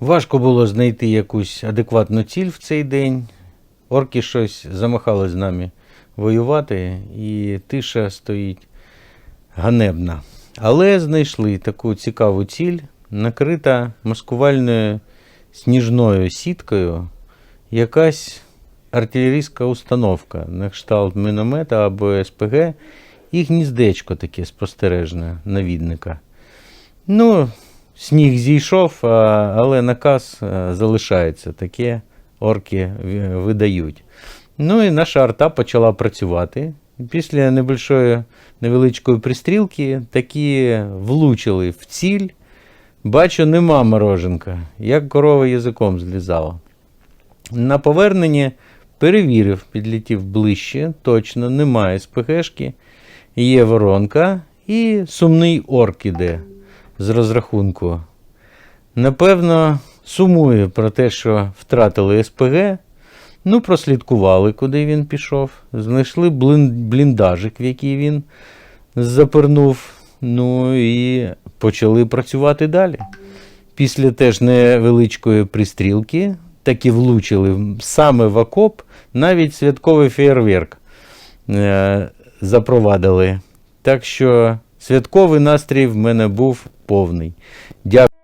Важко було знайти якусь адекватну ціль в цей день. Орки щось замахали з нами воювати, і тиша стоїть ганебна. Але знайшли таку цікаву ціль, накрита маскувальною сніжною сіткою, якась артилерійська установка на кшталт міномета або СПГ, і гніздечко таке спостережне навідника. Ну, сніг зійшов, але наказ залишається. Таке орки видають. Ну і наша арта почала працювати. Після небольшої невеличкої пристрілки такі влучили в ціль. Бачу, нема мороженка, як корова язиком злізала. На поверненні перевірив, підлетів ближче, точно немає СПГшки, є воронка і сумний орк іде з розрахунку. Напевно, сумує про те, що втратили СПГ. Ну, прослідкували, куди він пішов. Знайшли бліндажик, в який він запернув. Ну і почали працювати далі. Після теж невеличкої пристрілки таки влучили саме в окоп, навіть святковий фейерверк е, запровадили. Так що святковий настрій в мене був повний. Дякую.